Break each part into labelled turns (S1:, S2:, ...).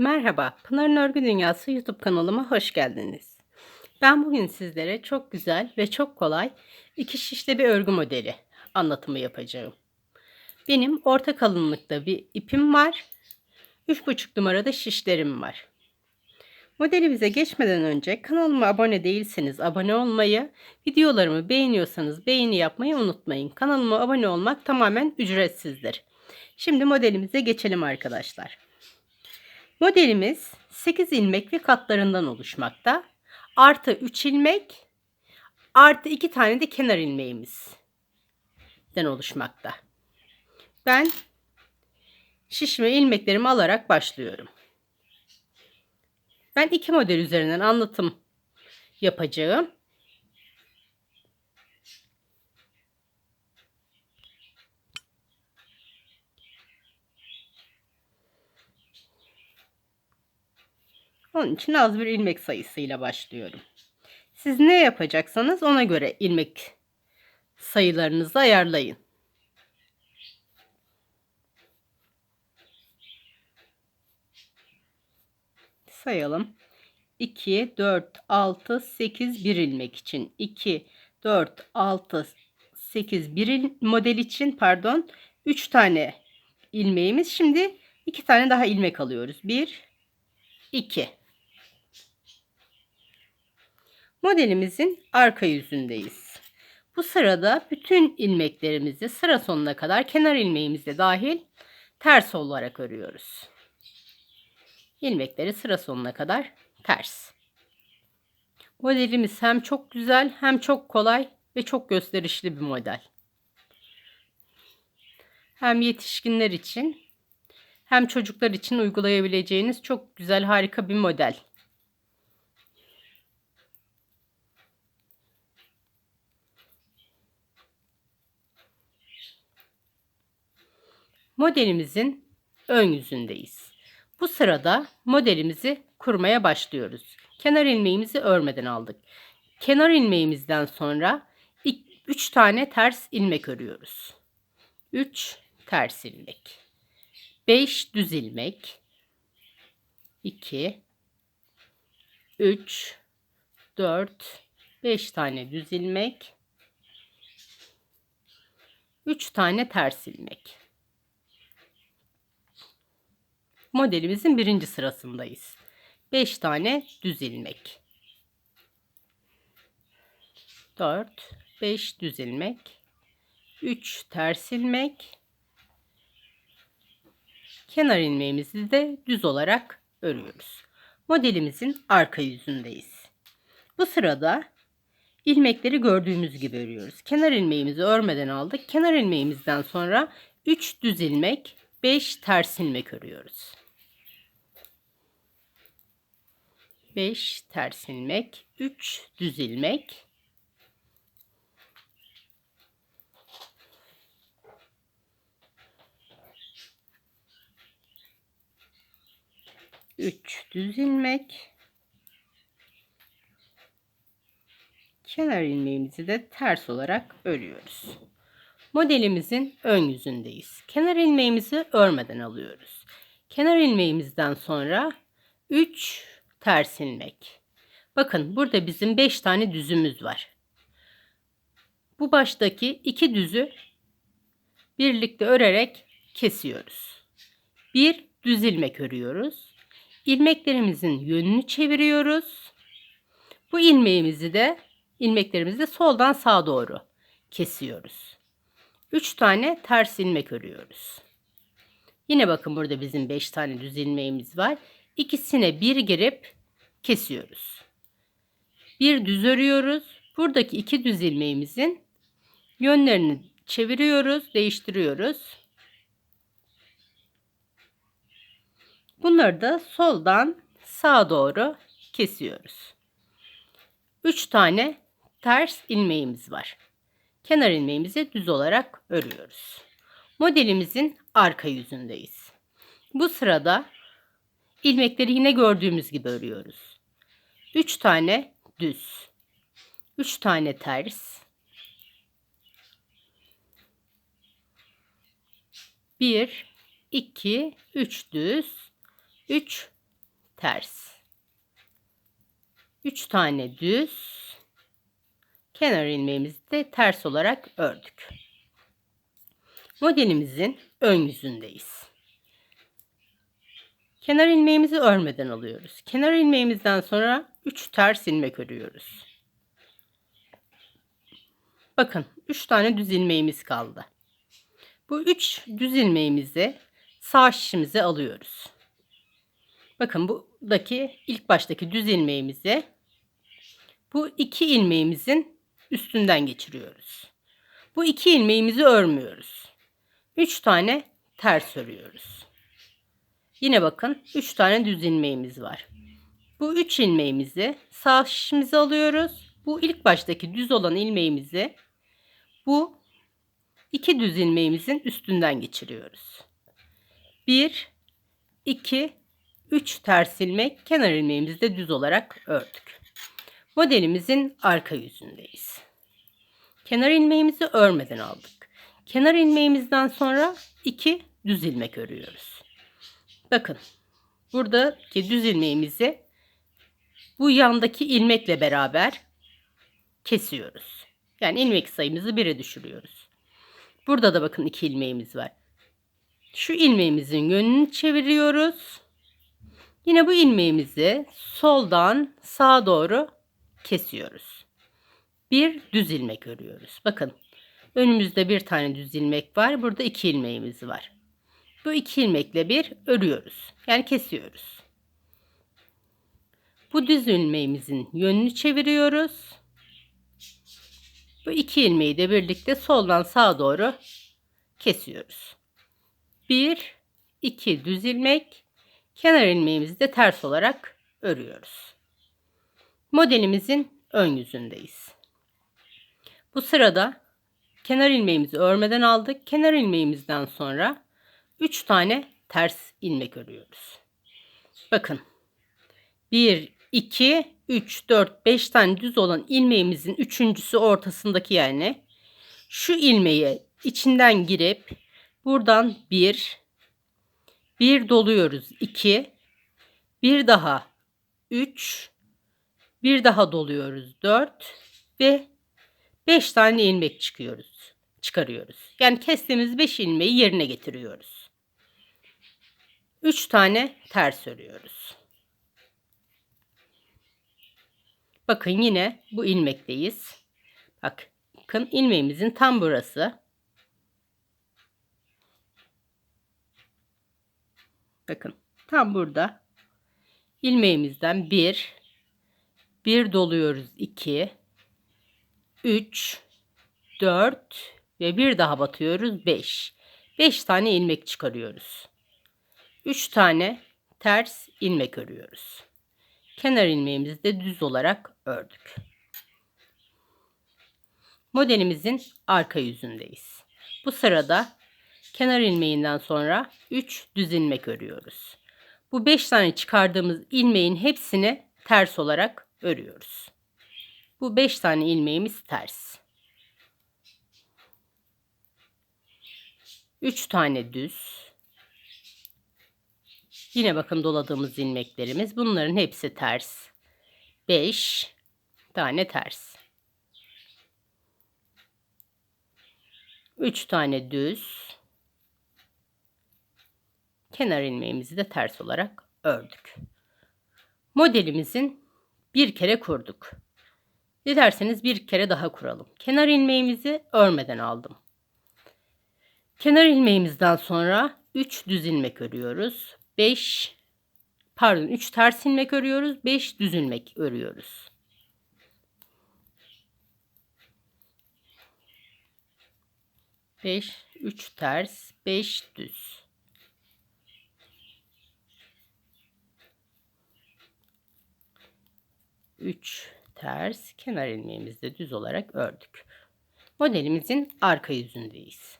S1: Merhaba, Pınar'ın Örgü Dünyası YouTube kanalıma hoş geldiniz. Ben bugün sizlere çok güzel ve çok kolay iki şişli bir örgü modeli anlatımı yapacağım. Benim orta kalınlıkta bir ipim var. 3,5 numarada şişlerim var. Modelimize geçmeden önce kanalıma abone değilseniz abone olmayı, videolarımı beğeniyorsanız beğeni yapmayı unutmayın. Kanalıma abone olmak tamamen ücretsizdir. Şimdi modelimize geçelim arkadaşlar. Modelimiz 8 ilmek ve katlarından oluşmakta. Artı 3 ilmek artı 2 tane de kenar ilmeğimizden oluşmakta. Ben şişme ilmeklerimi alarak başlıyorum. Ben iki model üzerinden anlatım yapacağım. Onun için az bir ilmek sayısıyla başlıyorum. Siz ne yapacaksanız ona göre ilmek sayılarınızı ayarlayın. Sayalım. 2, 4, 6, 8, 1 ilmek için. 2, 4, 6, 8, 1 model için pardon 3 tane ilmeğimiz. Şimdi 2 tane daha ilmek alıyoruz. 1, 2. Modelimizin arka yüzündeyiz. Bu sırada bütün ilmeklerimizi sıra sonuna kadar kenar ilmeğimizde dahil ters olarak örüyoruz. İlmekleri sıra sonuna kadar ters. Modelimiz hem çok güzel hem çok kolay ve çok gösterişli bir model. Hem yetişkinler için hem çocuklar için uygulayabileceğiniz çok güzel harika bir model. Modelimizin ön yüzündeyiz. Bu sırada modelimizi kurmaya başlıyoruz. Kenar ilmeğimizi örmeden aldık. Kenar ilmeğimizden sonra 3 tane ters ilmek örüyoruz. 3 ters ilmek. 5 düz ilmek. 2 3 4 5 tane düz ilmek. 3 tane ters ilmek. Modelimizin birinci sırasındayız. 5 tane düz ilmek. 4 5 düz ilmek. 3 ters ilmek. Kenar ilmeğimizi de düz olarak örüyoruz. Modelimizin arka yüzündeyiz. Bu sırada ilmekleri gördüğümüz gibi örüyoruz. Kenar ilmeğimizi örmeden aldık. Kenar ilmeğimizden sonra 3 düz ilmek, 5 ters ilmek örüyoruz. 5 ters ilmek, 3 düz ilmek. Üç düz ilmek. Kenar ilmeğimizi de ters olarak örüyoruz. Modelimizin ön yüzündeyiz. Kenar ilmeğimizi örmeden alıyoruz. Kenar ilmeğimizden sonra 3 ters ilmek. Bakın burada bizim 5 tane düzümüz var. Bu baştaki iki düzü birlikte örerek kesiyoruz. Bir düz ilmek örüyoruz. İlmeklerimizin yönünü çeviriyoruz. Bu ilmeğimizi de ilmeklerimizi de soldan sağa doğru kesiyoruz. 3 tane ters ilmek örüyoruz. Yine bakın burada bizim 5 tane düz ilmeğimiz var. İkisine bir girip kesiyoruz. Bir düz örüyoruz. Buradaki iki düz ilmeğimizin yönlerini çeviriyoruz, değiştiriyoruz. Bunları da soldan sağa doğru kesiyoruz. 3 tane ters ilmeğimiz var. Kenar ilmeğimizi düz olarak örüyoruz. Modelimizin arka yüzündeyiz. Bu sırada ilmekleri yine gördüğümüz gibi örüyoruz. 3 tane düz. 3 tane ters. 1 2 3 düz. 3 ters. 3 tane düz. Kenar ilmeğimizi de ters olarak ördük. Modelimizin ön yüzündeyiz. Kenar ilmeğimizi örmeden alıyoruz. Kenar ilmeğimizden sonra 3 ters ilmek örüyoruz. Bakın 3 tane düz ilmeğimiz kaldı. Bu 3 düz ilmeğimizi sağ şişimize alıyoruz. Bakın buradaki ilk baştaki düz ilmeğimizi bu iki ilmeğimizin üstünden geçiriyoruz. Bu iki ilmeğimizi örmüyoruz. 3 tane ters örüyoruz. Yine bakın 3 tane düz ilmeğimiz var. Bu 3 ilmeğimizi sağ şişimize alıyoruz. Bu ilk baştaki düz olan ilmeğimizi bu iki düz ilmeğimizin üstünden geçiriyoruz. 1 2 3 ters ilmek kenar ilmeğimizi de düz olarak ördük. Modelimizin arka yüzündeyiz. Kenar ilmeğimizi örmeden aldık. Kenar ilmeğimizden sonra 2 düz ilmek örüyoruz. Bakın buradaki düz ilmeğimizi bu yandaki ilmekle beraber kesiyoruz. Yani ilmek sayımızı 1'e düşürüyoruz. Burada da bakın iki ilmeğimiz var. Şu ilmeğimizin yönünü çeviriyoruz. Yine bu ilmeğimizi soldan sağa doğru kesiyoruz. Bir düz ilmek örüyoruz. Bakın önümüzde bir tane düz ilmek var. Burada iki ilmeğimiz var. Bu iki ilmekle bir örüyoruz. Yani kesiyoruz. Bu düz ilmeğimizin yönünü çeviriyoruz. Bu iki ilmeği de birlikte soldan sağa doğru kesiyoruz. Bir, iki düz ilmek, kenar ilmeğimizi de ters olarak örüyoruz. Modelimizin ön yüzündeyiz. Bu sırada kenar ilmeğimizi örmeden aldık. Kenar ilmeğimizden sonra 3 tane ters ilmek örüyoruz. Bakın. 1 2 3 4 5 tane düz olan ilmeğimizin üçüncüsü ortasındaki yani şu ilmeği içinden girip buradan 1 1 doluyoruz 2 bir daha 3 bir daha doluyoruz 4 ve 5 tane ilmek çıkıyoruz. Çıkarıyoruz. Yani kestiğimiz 5 ilmeği yerine getiriyoruz. 3 tane ters örüyoruz. Bakın yine bu ilmekteyiz. Bakın ilmeğimizin tam burası. Bakın tam burada ilmeğimizden 1 1 doluyoruz 2 3 4 ve bir daha batıyoruz 5. 5 tane ilmek çıkarıyoruz. 3 tane ters ilmek örüyoruz. Kenar ilmeğimizi de düz olarak ördük. Modelimizin arka yüzündeyiz. Bu sırada kenar ilmeğinden sonra 3 düz ilmek örüyoruz. Bu 5 tane çıkardığımız ilmeğin hepsini ters olarak örüyoruz. Bu 5 tane ilmeğimiz ters. 3 tane düz. Yine bakın doladığımız ilmeklerimiz. Bunların hepsi ters. 5 tane ters. 3 tane düz. Kenar ilmeğimizi de ters olarak ördük. Modelimizin bir kere kurduk. Dilerseniz bir kere daha kuralım. Kenar ilmeğimizi örmeden aldım. Kenar ilmeğimizden sonra 3 düz ilmek örüyoruz. 5 pardon 3 ters ilmek örüyoruz. 5 düz ilmek örüyoruz. Beş, üç ters, beş düz. Üç ters, kenar ilmeğimizi de düz olarak ördük. Modelimizin arka yüzündeyiz.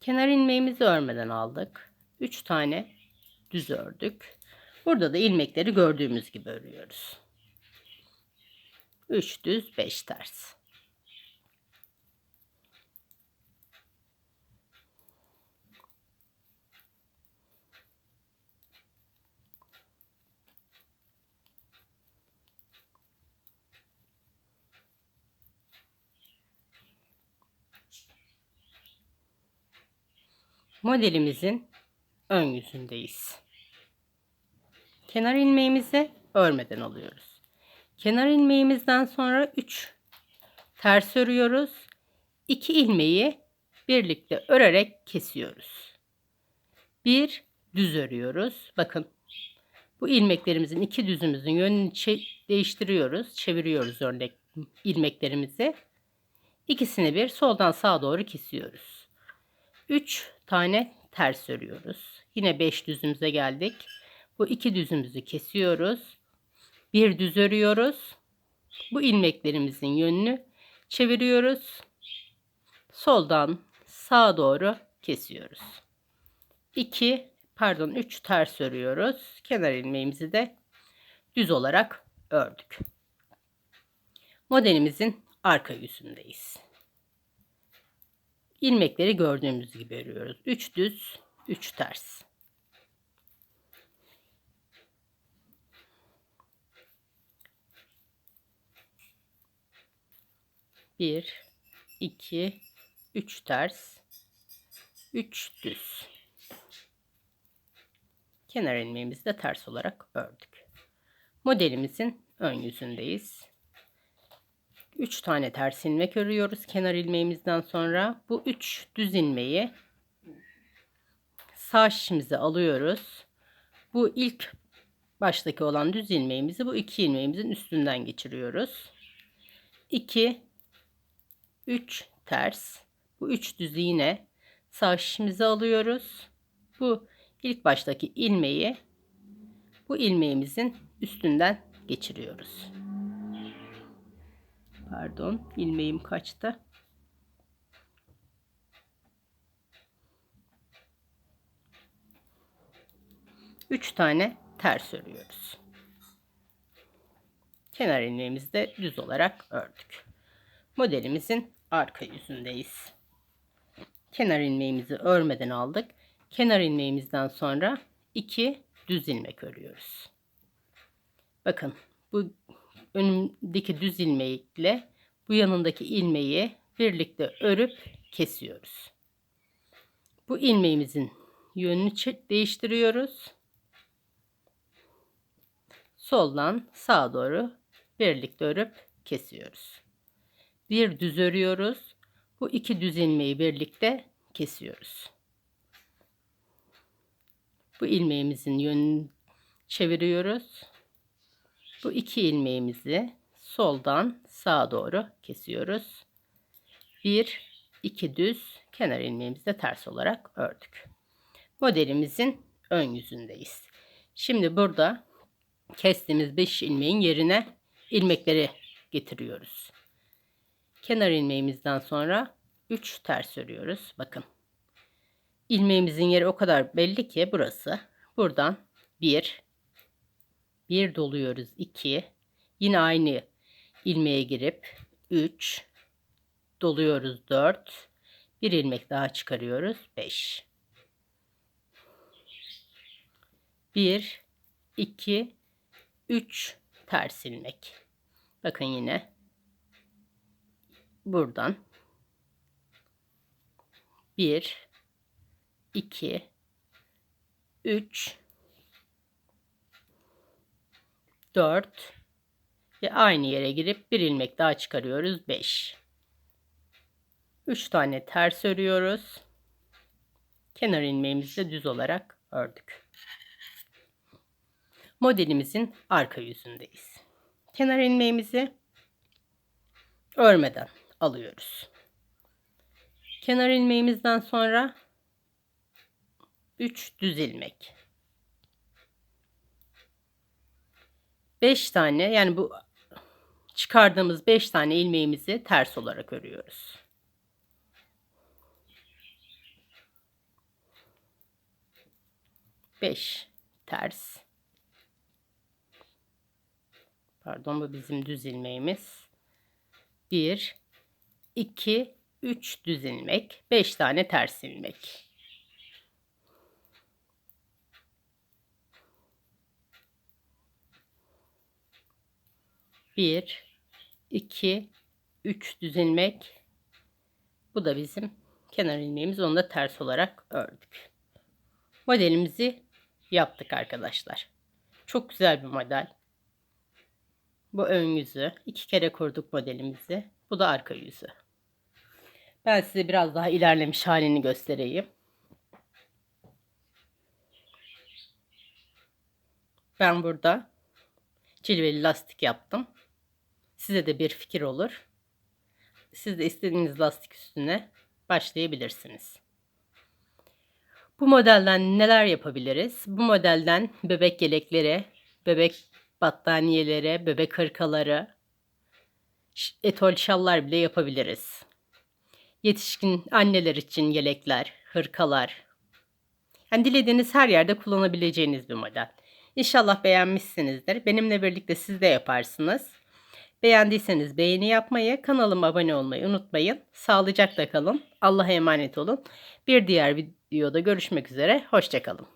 S1: Kenar ilmeğimizi örmeden aldık. 3 tane düz ördük. Burada da ilmekleri gördüğümüz gibi örüyoruz. 3 düz 5 ters. Modelimizin ön yüzündeyiz. Kenar ilmeğimizi örmeden alıyoruz. Kenar ilmeğimizden sonra 3 ters örüyoruz. 2 ilmeği birlikte örerek kesiyoruz. Bir düz örüyoruz. Bakın bu ilmeklerimizin iki düzümüzün yönünü değiştiriyoruz. Çeviriyoruz örnek ilmeklerimizi. İkisini bir soldan sağa doğru kesiyoruz. 3 tane ters örüyoruz. Yine 5 düzümüze geldik. Bu iki düzümüzü kesiyoruz. Bir düz örüyoruz. Bu ilmeklerimizin yönünü çeviriyoruz. Soldan sağa doğru kesiyoruz. 2 pardon 3 ters örüyoruz. Kenar ilmeğimizi de düz olarak ördük. Modelimizin arka yüzündeyiz. İlmekleri gördüğümüz gibi örüyoruz. 3 düz, 3 ters. Bir, iki, üç ters, üç düz. Kenar ilmeğimizi de ters olarak ördük. Modelimizin ön yüzündeyiz. 3 tane ters ilmek örüyoruz kenar ilmeğimizden sonra. Bu 3 düz ilmeği sağ şişimize alıyoruz. Bu ilk baştaki olan düz ilmeğimizi bu iki ilmeğimizin üstünden geçiriyoruz. 2 3 ters. Bu 3 düzü yine sağ şişimize alıyoruz. Bu ilk baştaki ilmeği bu ilmeğimizin üstünden geçiriyoruz. Pardon, ilmeğim kaçtı. Üç tane ters örüyoruz. Kenar ilmeğimizi de düz olarak ördük. Modelimizin arka yüzündeyiz. Kenar ilmeğimizi örmeden aldık. Kenar ilmeğimizden sonra iki düz ilmek örüyoruz. Bakın bu önümdeki düz ilmekle bu yanındaki ilmeği birlikte örüp kesiyoruz. Bu ilmeğimizin yönünü değiştiriyoruz. Soldan sağa doğru birlikte örüp kesiyoruz. Bir düz örüyoruz. Bu iki düz ilmeği birlikte kesiyoruz. Bu ilmeğimizin yönünü çeviriyoruz. Bu iki ilmeğimizi soldan sağa doğru kesiyoruz. Bir, iki düz kenar ilmeğimizi de ters olarak ördük. Modelimizin ön yüzündeyiz. Şimdi burada kestiğimiz 5 ilmeğin yerine ilmekleri getiriyoruz. Kenar ilmeğimizden sonra 3 ters örüyoruz. Bakın. ilmeğimizin yeri o kadar belli ki burası. Buradan 1 1 doluyoruz 2 yine aynı ilmeğe girip 3 doluyoruz 4 bir ilmek daha çıkarıyoruz 5 1 2 3 ters ilmek. Bakın yine buradan. 1 2 3 4 ve aynı yere girip bir ilmek daha çıkarıyoruz 5 3 tane ters örüyoruz. Kenar ilmeğimizi de düz olarak ördük. Modelimizin arka yüzündeyiz. Kenar ilmeğimizi örmeden alıyoruz. Kenar ilmeğimizden sonra 3 düz ilmek 5 tane yani bu çıkardığımız 5 tane ilmeğimizi ters olarak örüyoruz. Beş ters. Pardon bu bizim düz ilmeğimiz. Bir, iki, üç düz ilmek, beş tane ters ilmek. 1 2 3 düz ilmek. Bu da bizim kenar ilmeğimiz onu da ters olarak ördük. Modelimizi yaptık arkadaşlar. Çok güzel bir model. Bu ön yüzü. iki kere kurduk modelimizi. Bu da arka yüzü. Ben size biraz daha ilerlemiş halini göstereyim. Ben burada cilveli lastik yaptım. Size de bir fikir olur. Siz de istediğiniz lastik üstüne başlayabilirsiniz. Bu modelden neler yapabiliriz? Bu modelden bebek yeleklere, bebek battaniyelere, bebek hırkaları, etol şallar bile yapabiliriz. Yetişkin anneler için yelekler, hırkalar. Yani dilediğiniz her yerde kullanabileceğiniz bir model. İnşallah beğenmişsinizdir. Benimle birlikte siz de yaparsınız. Beğendiyseniz beğeni yapmayı, kanalıma abone olmayı unutmayın. Sağlıcakla kalın. Allah'a emanet olun. Bir diğer videoda görüşmek üzere. Hoşçakalın.